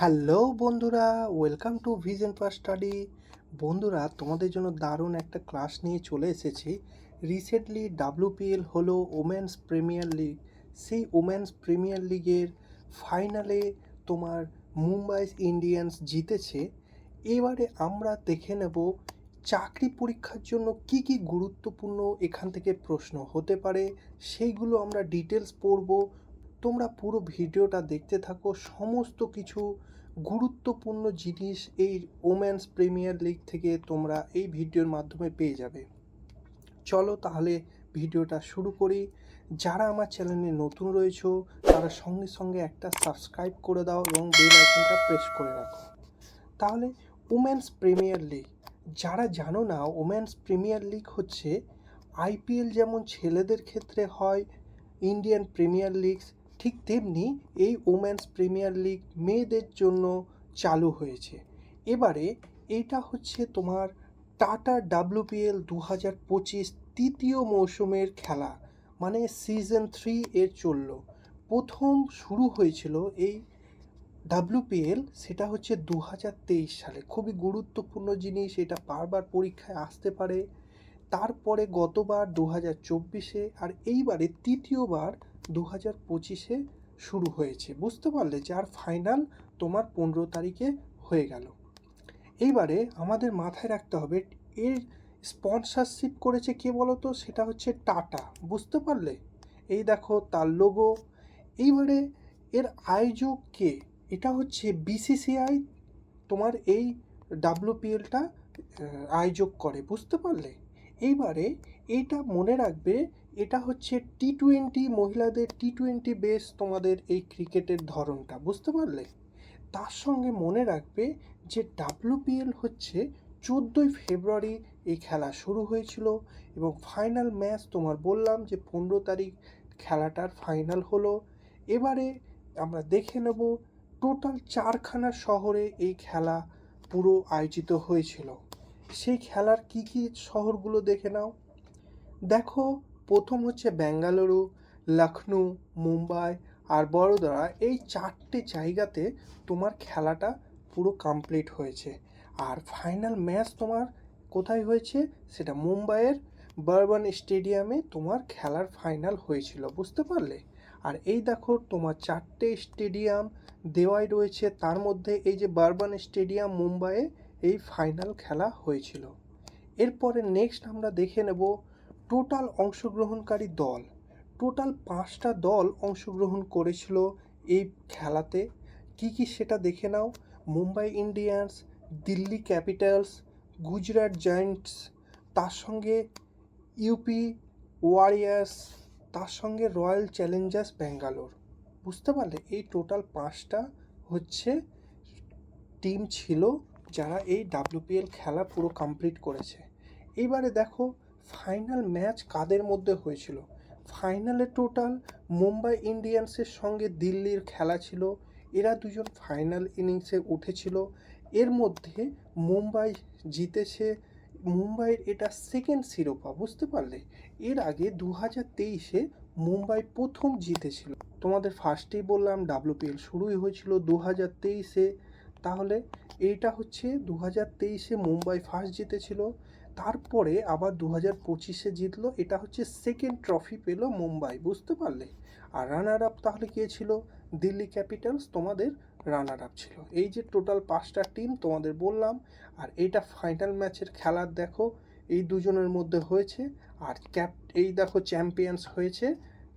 Hello বন্ধুরা, welcome to vision pass study. বন্ধুরা, তোমাদের জন্য দারুণ একটা ক্লাস নিয়ে চলে এসেছি। রিসেন্টলি ডাব্লিউপিএল হলো ওমেন্স প্রিমিয়ার লিগ। সেই ওমেন্স প্রিমিয়ার লিগের ফাইনালে তোমার মুম্বাই ইন্ডিয়ান্স জিতেছে। এবারে আমরা দেখে নেব, চাকরি পরীক্ষার জন্য কি কি গুরুত্বপূর্ণ এখান থেকে প্রশ্ন হতে পারে, সেইগুলো আমরা ডিটেলস পড়ব। তোমরা পুরো ভিডিওটা দেখতে থাকো। সমস্ত কিছু গুরুত্বপূর্ণ জিনিস এই ওমেন্স প্রিমিয়ার লিগ থেকে তোমরা এই ভিডিওর মাধ্যমে পেয়ে যাবে। চলো তাহলে ভিডিওটা শুরু করি। যারা আমার চ্যানেলে নতুন রয়েছো, তারা সঙ্গে সঙ্গে একটা সাবস্ক্রাইব করে দাও এবং বেল আইকনটা প্রেস করে রাখো। তাহলে ওমেন্স প্রিমিয়ার লিগ যারা জানো না ওমেন্স প্রিমিয়ার লিগ হচ্ছে আইপিএল যেমন ছেলেদের ক্ষেত্রে হয় ইন্ডিয়ান প্রিমিয়ার লিগ ঠিক তেমনি এই ওমেন্স প্রিমিয়ার লিগ মেয়েদের জন্য চালু হয়েছে। এবারে এটা হচ্ছে তোমার টাটা ডাব্লিউপিএল দু হাজার পঁচিশ তৃতীয় মৌসুমের খেলা মানে সিজন থ্রি এর চলল। প্রথম শুরু হয়েছিল এই ডাব্লিউপিএল সেটা হচ্ছে দু হাজার তেইশ সালে। খুবই গুরুত্বপূর্ণ জিনিস, এটা বারবার পরীক্ষায় আসতে পারে। তারপরে গতবার দু হাজার চব্বিশে, আর এইবারে তৃতীয়বার দু হাজার পঁচিশে শুরু হয়েছে। বুঝতে পারলে যার ফাইনাল তোমার পনেরো তারিখে হয়ে গেল। এইবারে আমাদের মাথায় রাখতে হবে, এর স্পন্সরশিপ করেছে কে বলো তো সেটা হচ্ছে টাটা। বুঝতে পারলে? এই দেখো, তার লোগো এইবারে এর আয়োজক কে? এটা হচ্ছে বিসিসিআই তোমার এই ডাব্লিউপিএলটা আয়োজক করে। বুঝতে পারলে? এইবারে এইটা মনে রাখবে এটা হচ্ছে টি টোয়েন্টি মহিলাদের টি টোয়েন্টি বেস তোমাদের এই ক্রিকেটের ধরনটা, বুঝতে পারলে? তার সঙ্গে মনে রাখবে যে ডাব্লিউপিএল হচ্ছে চোদ্দোই ফেব্রুয়ারি এই খেলা শুরু হয়েছিল এবং ফাইনাল ম্যাচ তোমার বললাম যে পনেরো তারিখ খেলাটার ফাইনাল হলো। এবারে আমরা দেখে নেব টোটাল চারখানা শহরে এই খেলা পুরো আয়োজিত হয়েছিল। সেই খেলার কি কি শহরগুলো দেখে নাও। দেখো প্রথম হচ্ছে বেঙ্গালুরু, লখনউ, মুম্বাই আর বড়োদরা এই চারটে জায়গাতে তোমার খেলাটা পুরো কমপ্লিট হয়েছে। আর ফাইনাল ম্যাচ তোমার কোথায় হয়েছে? সেটা মুম্বাইয়ের বারবান স্টেডিয়ামে তোমার খেলার ফাইনাল হয়েছিল, বুঝতে পারলে? আর এই দেখো তোমার চারটে স্টেডিয়াম দেওয়াই রয়েছে। তার মধ্যে এই যে বারবান স্টেডিয়াম মুম্বাইয়ে এই ফাইনাল খেলা হয়েছিল। এরপরে নেক্সট আমরা দেখে নেব টোটাল অংশগ্রহণকারী দল, টোটাল পাঁচটা দল অংশগ্রহণ করেছিল এই খেলাতে। কি কি সেটা দেখে নাও। Mumbai Indians, Delhi capitals, Gujarat giants, তার সঙ্গে ইউপি ওয়ারিয়ার্স, তার সঙ্গে রয়্যাল চ্যালেঞ্জার্স ব্যাঙ্গালোর। বুঝতে পারলে এই টোটাল পাঁচটা হচ্ছে টিম ছিল যারা এই ডাব্লিউপিএল খেলা পুরো কমপ্লিট করেছে। এইবারে দেখো ফাইনাল ম্যাচ কাদের মধ্যে হয়েছিল? ফাইনালে টোটাল মুম্বাই ইন্ডিয়ান্সের সঙ্গে দিল্লির খেলা ছিল। এরা দুজন ফাইনাল ইনিংসে উঠেছিল। এর মধ্যে মুম্বাই জিতেছে। মুম্বাইয়ের এটা সেকেন্ড শিরোপা, বুঝতে পারলে? এর আগে দু হাজার তেইশে মুম্বাই প্রথম জিতেছিল। তোমাদের ফার্স্টেই বললাম, ডাব্লিউপিএল শুরুই হয়েছিল দু হাজার তেইশে। তাহলে এইটা হচ্ছে দু হাজার তেইশে মুম্বাই ফার্স্ট জিতেছিল। তারপরে আবার দু হাজার পঁচিশে জিতলো, এটা হচ্ছে সেকেন্ড ট্রফি পেল মুম্বাই, বুঝতে পারলে? আর রানার আপ তাহলে কে ছিল? দিল্লি ক্যাপিটালস তোমাদের রানার আপ ছিল। এই যে টোটাল পাঁচটা টিম তোমাদের বললাম, আর এইটা ফাইনাল ম্যাচের খেলার দেখো, এই দুজনের মধ্যে হয়েছে, আর ক্যাপ এই দেখো চ্যাম্পিয়ন্স হয়েছে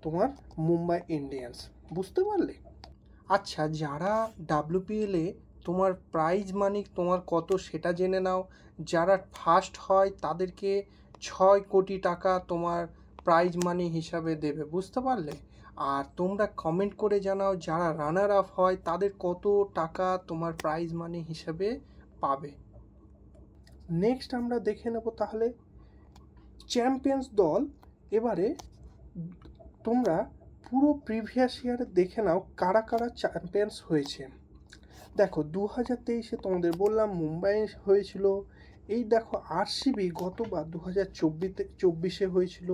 তোমার মুম্বাই ইন্ডিয়ান্স বুঝতে পারলে? আচ্ছা যারা ডাব্লিউপিএলে তোমার প্রাইজ মানি তোমার কত সেটা জেনে নাও। যারা ফার্স্ট হয় তাদেরকে ছয় কোটি টাকা তোমার প্রাইজ মানি হিসাবে দেবে, বুঝতে পারলে? আর তোমরা কমেন্ট করে জানাও যারা রানার আপ হয় তাদের কত টাকা তোমার প্রাইজ মানি হিসাবে পাবে। নেক্সট আমরা দেখে নেব তাহলে চ্যাম্পিয়ন্স দল। এবারে তোমরা পুরো প্রিভিয়াস ইয়ারে দেখে নাও কারা কারা চ্যাম্পিয়ন্স হয়েছে। দেখো দু হাজার তেইশে তোমাদের বললাম মুম্বাই হয়েছিল। এই দেখো আরসিবি গতবার দু হাজার চব্বিশে চব্বিশে হয়েছিল।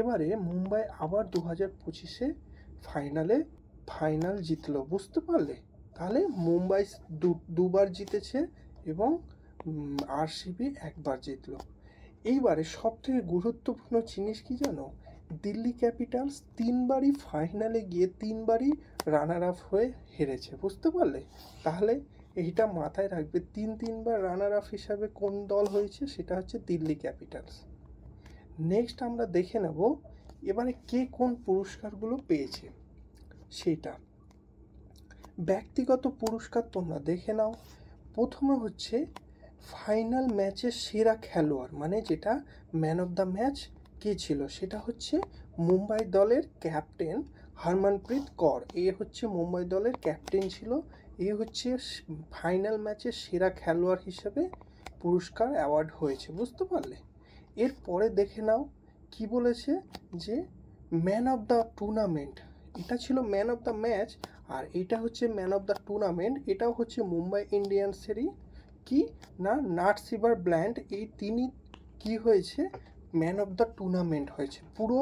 এবারে মুম্বাই আবার দু হাজার পঁচিশে ফাইনালে ফাইনাল জিতলো, বুঝতে পারলে? তাহলে মুম্বাই দুবার জিতেছে এবং আরসিবি একবার জিতলো। এইবারে সব থেকে গুরুত্বপূর্ণ জিনিস কি জানো? দিল্লি ক্যাপিটালস তিনবারই ফাইনালে গিয়ে তিনবারই রানার আপ হয়ে হেরেছে, বুঝতে পারলে? তাহলে এইটা মাথায় রাখবে, তিন তিনবার রানার আপ হিসাবে কোন দল হয়েছে সেটা হচ্ছে দিল্লি ক্যাপিটালস। নেক্সট আমরা দেখে নেব, এবারে কে কোন পুরস্কারগুলো পেয়েছে? সেটা ব্যক্তিগত পুরস্কার তোমরা দেখে নাও। প্রথমে হচ্ছে ফাইনাল ম্যাচের সেরা খেলোয়াড় মানে যেটা ম্যান অফ দ্য ম্যাচ কে ছিল? সেটা হচ্ছে মুম্বাই দলের ক্যাপ্টেন হরমনপ্রীত কর। এ হচ্ছে মুম্বাই দলের ক্যাপ্টেন ছিল। এ হচ্ছে ফাইনাল ম্যাচের সেরা খেলোয়াড় হিসেবে পুরস্কার অ্যাওয়ার্ড হয়েছে। বুঝতে পারলে? এরপরে দেখে নাও কি বলেছে যে, ম্যান অফ দ্য টুর্নামেন্ট। এটা ছিল ম্যান অফ দ্য ম্যাচ আর এটা হচ্ছে ম্যান অফ দ্য টুর্নামেন্ট। এটাও হচ্ছে মুম্বাই ইন্ডিয়ান্সেরই। কি? না, নাট সিভার ব্ল্যান্ড এই তিনি কি হয়েছে? ম্যান অফ দ্য টুর্নামেন্ট হয়েছে। পুরো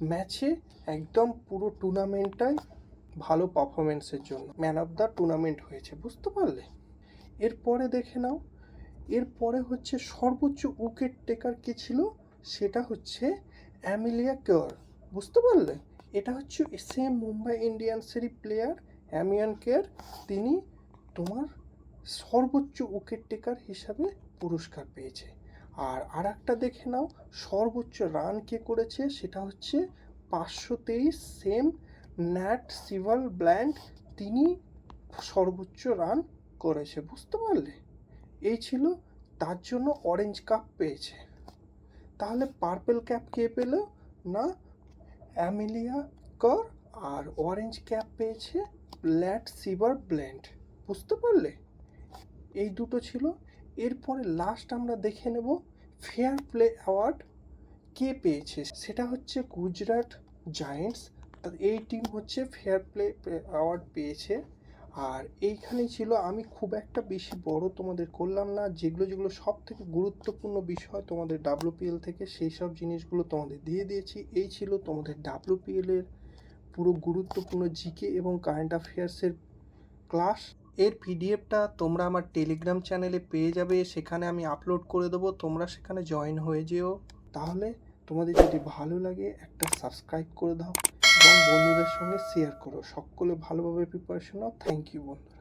ম্যাচে একদম পুরো টুর্নামেন্টটাই ভালো পারফরমেন্সের জন্য। ম্যান অফ দ্য টুর্নামেন্ট হয়েছে, বুঝতে পারলে? এরপরে দেখে নাও, এরপরে হচ্ছে সর্বোচ্চ উইকেট টেকার কে ছিল? সেটা হচ্ছে অ্যামিলিয়া কেয়ার, বুঝতে পারলে? এটা হচ্ছে সেম মুম্বাই ইন্ডিয়ান্সেরই প্লেয়ার অ্যামিয়ান কেয়ার। তিনি তোমার সর্বোচ্চ উইকেট টেকার হিসাবে পুরস্কার পেয়েছে। আর আর একটা দেখে নাও, সর্বোচ্চ রান কে করেছে সেটা হচ্ছে পাঁচশো তেইশ সেম ন্যাট সিভাল ব্ল্যান্ড তিনি সর্বোচ্চ রান করেছে, বুঝতে পারলে? এই ছিল, তার জন্য অরেঞ্জ কাপ পেয়েছে। তাহলে পার্পেল ক্যাপ কে পেল না? অ্যামিলিয়া কর আর অরেঞ্জ ক্যাপ পেয়েছে ল্যাট সিভার ব্ল্যান্ড বুঝতে পারলে? এই দুটো ছিল এরপরে লাস্ট আমরা দেখে নেব ফেয়ার প্লে অ্যাওয়ার্ড কে পেয়েছে। সেটা হচ্ছে গুজরাট জায়েন্টস এই টিম হচ্ছে ফেয়ার প্লে অ্যাওয়ার্ড পেয়েছে। আর এইখানে ছিল, আমি খুব একটা বেশি বড় তোমাদের করলাম না, যেগুলো যেগুলো সব থেকে গুরুত্বপূর্ণ বিষয় তোমাদের ডাব্লুপিএল থেকে, সেই সব জিনিসগুলো তোমাদের দিয়ে দিয়েছি। এই ছিল তোমাদের ডাব্লুপিএল এর পুরো গুরুত্বপূর্ণ জিকে এবং কারেন্ট অ্যাফেয়ার্সের ক্লাস এর পিডিএফটা তোমরা আমার টেলিগ্রাম চ্যানেলে পেয়ে যাবে, সেখানে আমি আপলোড করে দেবো, তোমরা সেখানে জয়েন হয়ে যেও। তাহলে তোমাদের যদি ভালো লাগে, একটা সাবস্ক্রাইব করে দাও এবং বন্ধুদের সঙ্গে শেয়ার করো। সকলে ভালোভাবে প্রিপারেশন নাও। থ্যাংক ইউ বন্ধুরা।